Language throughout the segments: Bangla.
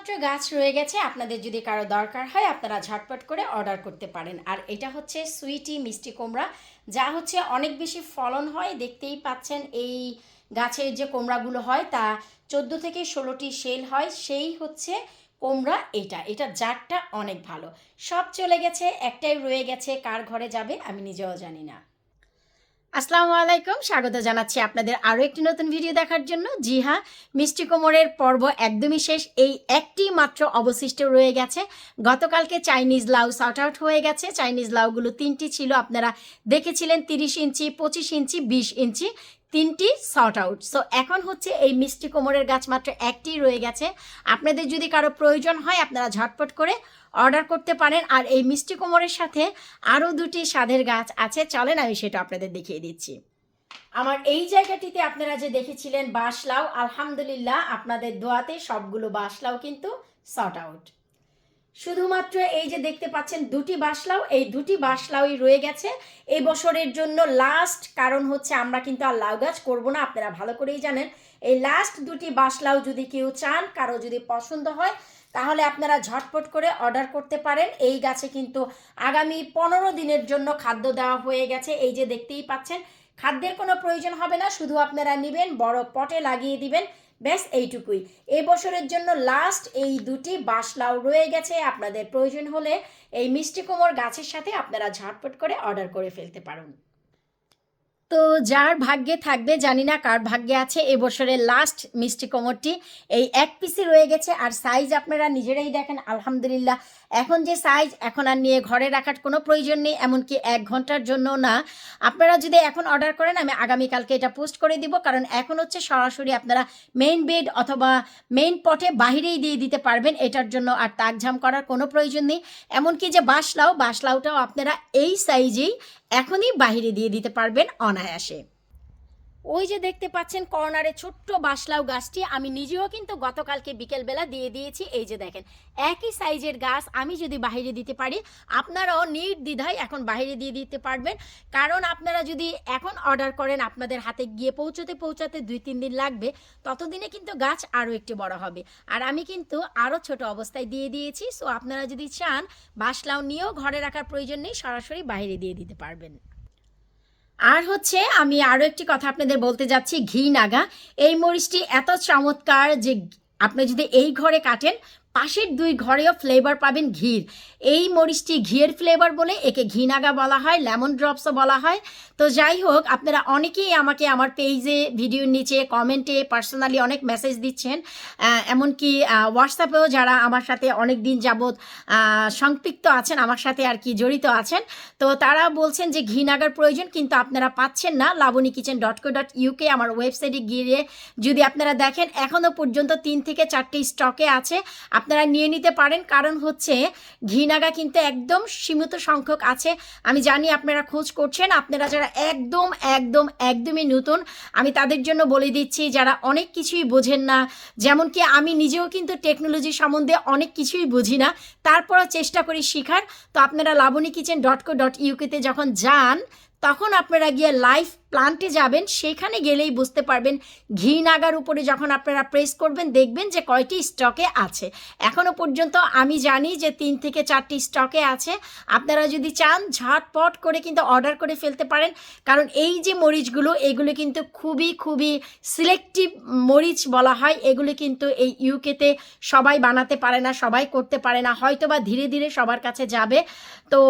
মাত্র গাছ রয়ে গেছে, আপনাদের যদি কারও দরকার হয়, আপনারা ঝটপট করে অর্ডার করতে পারেন। আর এটা হচ্ছে সুইটি মিষ্টি কুমড়া, যা হচ্ছে অনেক বেশি ফলন হয়। দেখতেই পাচ্ছেন এই গাছের যে কুমড়াগুলো হয়, তা চোদ্দ থেকে ষোলোটি সেল হয়। সেই হচ্ছে কুমড়া এটা। এটা জাতটা অনেক ভালো। সব চলে গেছে, একটাই রয়ে গেছে। কার ঘরে যাবে আমি নিজেও জানি না। আসসালামু আলাইকুম। স্বাগত জানাচ্ছি আপনাদের আরও একটি নতুন ভিডিও দেখার জন্য। জি হ্যাঁ মিষ্টি কোমরের পর্ব একদমই শেষ। এই একটি মাত্র অবশিষ্ট রয়ে গেছে। গতকালকে চাইনিজ লাউ শর্ট আউট হয়ে গেছে। চাইনিজ লাউগুলো তিনটি ছিল, আপনারা দেখেছিলেন, তিরিশ ইঞ্চি, পঁচিশ ইঞ্চি, বিশ ইঞ্চি। তিনটি শর্ট আউট সো এখন হচ্ছে এই মিষ্টি কোমরের গাছ মাত্র একটি রয়ে গেছে। আপনাদের যদি কারও প্রয়োজন হয়, আপনারা ঝটপট করে অর্ডার করতে পারেন। আর এই মিষ্টি কোমরের সাথে আরও দুটি স্বাদের গাছ আছে। চলেন, আমি সেটা আপনাদের দেখিয়ে দিচ্ছি। আমার এই জায়গাটিতে আপনারা যে দেখেছিলেন বাঁশলাউ আলহামদুলিল্লাহ আপনাদের দোয়াতে সবগুলো বাঁশলাউ কিন্তু শর্ট আউট শুধুমাত্র এই যে দেখতে পাচ্ছেন দুটি বাঁশলাউ এই দুটি বাঁশলাউই রয়ে গেছে। এই বছরের জন্য লাস্ট কারণ হচ্ছে আমরা কিন্তু আর লাউ গাছ করব না, আপনারা ভালো করেই জানেন। এই লাস্ট দুটি বাঁশলাউ যদি কেউ চান, কারও যদি পছন্দ হয়, তাহলে আপনারা ঝটপট করে অর্ডার করতে পারেন। এই গাছে কিন্তু আগামী পনেরো দিনের জন্য খাদ্য দেওয়া হয়ে গেছে। এই যে দেখতেই পাচ্ছেন, খাদ্যের কোনো প্রয়োজন হবে না, শুধু আপনারা নেবেন, বড় পটে লাগিয়ে দিবেন। ব্যাস এইটুকুই। এই বছরের জন্য লাস্ট এই দুটি বাসলাও রয়ে গেছে। আপনাদের প্রয়োজন হলে এই মিষ্টি কোমর গাছের সাথে আপনারা ঝটপট করে অর্ডার করে ফেলতে পারেন। তো যার ভাগ্যে থাকবে জানি না কার ভাগ্যে আছে, এবছরের লাস্ট মিষ্টি কোমরটি। এই এক পিসি রয়ে গেছে আর সাইজ আপনারা নিজেরাই দেখেন, আলহামদুলিল্লাহ। এখন যে সাইজ এখন আর নিয়ে ঘরে রাখার কোনো প্রয়োজন নেই, এমনকি এক ঘণ্টার জন্য না। আপনারা যদি এখন অর্ডার করেন, আমি আগামীকালকে এটা পোস্ট করে দিব, কারণ এখন হচ্ছে সরাসরি আপনারা মেইন বেড অথবা মেইন পটে বাহিরেই দিয়ে দিতে পারবেন, এটার জন্য আর তাকঝাম করার কোনো প্রয়োজন নেই। এমনকি যে বাঁশলাও বাঁশলাউটাও আপনারা এই সাইজেই এখনই বাহিরে দিয়ে দিতে পারবেন অনায়াসে ওই যে দেখতে পাচ্ছেন কর্নারে ছোট্ট বাসলাও গাছটি, আমি নিজেও কিন্তু গতকালকে বিকেলবেলা দিয়ে দিয়েছি, এই যে দেখেন, একই সাইজের গাছ আমি যদি বাইরে দিতে পারি, আপনারাও নির্দ্বিধায় এখন বাইরে দিয়ে দিতে পারবেন। কারণ আপনারা যদি এখন অর্ডার করেন, আপনাদের হাতে গিয়ে পৌঁছতে পৌঁছাতে দুই তিন দিন লাগবে, ততদিনে কিন্তু গাছ আরও একটু বড় হবে। আর আমি কিন্তু আরও ছোট অবস্থায় দিয়ে দিয়েছি, সো আপনারা যদি চান বাসলাও নিয়েও ঘরে রাখার প্রয়োজন নেই, সরাসরি বাইরে দিয়ে দিতে পারবেন। আর হচ্ছে আমি আরও একটি কথা আপনাদের বলতে যাচ্ছি, ঘি নাগা। এই মরিচটি এত চমৎকার যে আপনি যদি এই ঘরে কাটেন পাশের দুই ঘরেও ফ্লেভার পাবেন ঘির। এই মরিচটি ঘিয়ের ফ্লেভার বলে একে ঘি নাগা বলা হয় লেমন ড্রপসও বলা হয়। তো যাই হোক আপনারা অনেকেই আমাকে আমার পেজে ভিডিওর নিচে কমেন্টে পার্সোনালি অনেক মেসেজ দিচ্ছেন। এমনকি হোয়াটসঅ্যাপেও যারা আমার সাথে অনেক দিন যাবৎ আহ, সংপৃক্ত আছেন আমার সাথে আর কি জড়িত আছেন তো তারা বলছেন যে ঘি নাগার প্রয়োজন কিন্তু আপনারা পাচ্ছেন না। Laboni kitchen dot co dot UK আমার ওয়েবসাইটে গিয়ে যদি আপনারা দেখেন এখনও পর্যন্ত তিন থেকে চারটে স্টকে আছে। আপনারা নিয়ে নিতে পারেন। কারণ হচ্ছে ঘি নাগা কিন্তু একদম সীমিত সংখ্যক আছে। আমি জানি আপনারা খোঁজ করছেন। আপনারা যারা একদম একদম, একদমই নতুন, আমি তাদের জন্য বলে দিচ্ছি, যারা অনেক কিছুই বোঝেন না যেমন কি আমি নিজেও কিন্তু টেকনোলজি সম্বন্ধে অনেক কিছুই বুঝি না, তারপরও চেষ্টা করি শেখার। তো আপনারা Laboni kitchen dot co dot ইউকেতে যখন যান তখন আপনারা গিয়ে লাইফ প্লান্টে যাবেন, সেখানে গেলেই বুঝতে পারবেন ঘি নাগার উপরে যখন আপনারা প্রেস করবেন, দেখবেন যে কয়টি স্টকে আছে। এখনও পর্যন্ত আমি জানি যে তিন থেকে চারটি স্টকে আছে। আপনারা যদি চান, ঝটপট করে কিন্তু অর্ডার করে ফেলতে পারেন। কারণ এই যে মরিচগুলো, এগুলো কিন্তু খুবই খুবই সিলেক্টিভ মরিচ বলা হয়। এগুলো কিন্তু এই ইউকেতে সবাই বানাতে পারে না, সবাই করতে পারে না। হয়তো বা ধীরে ধীরে সবার কাছে যাবে। তো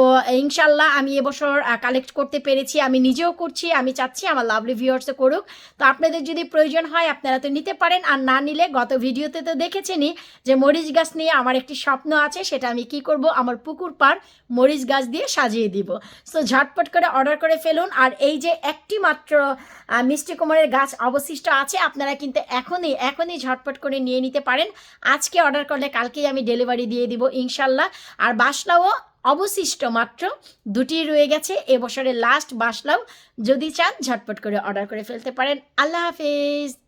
ইনশাল্লাহ আমি এবছর কালেক্ট করতে পেরেছি, আমি নিজেও করছি, আমি চাচ্ছি আমার লাভলি ভিউয়ার্সও করুক। তো আপনাদের যদি প্রয়োজন হয়, আপনারা তো নিতে পারেন, আর না নিলে গত ভিডিওতে তো দেখেছেনই যে মরিচ গাছ নিয়ে আমার একটি স্বপ্ন আছে, সেটা আমি কি করব? আমার পুকুর পার মরিচ গাছ দিয়ে সাজিয়ে দিব। সো ঝটপট করে অর্ডার করে ফেলুন, আর এই যে একটি মাত্র মিষ্টি কুমারের গাছ অবশিষ্ট আছে, আপনারা কিন্তু এখনই এখনই ঝটপট করে নিয়ে নিতে পারেন। আজকে অর্ডার করলে কালকেই আমি ডেলিভারি দিয়ে দিব, ইনশাল্লাহ। আর বাসলাও অবশিষ্ট মাত্র দুটি রয়ে গেছে। এবছরের লাস্ট বাসলাও যদি চান, ঝটপট করে অর্ডার করে ফেলতে পারেন। আল্লাহ হাফেজ।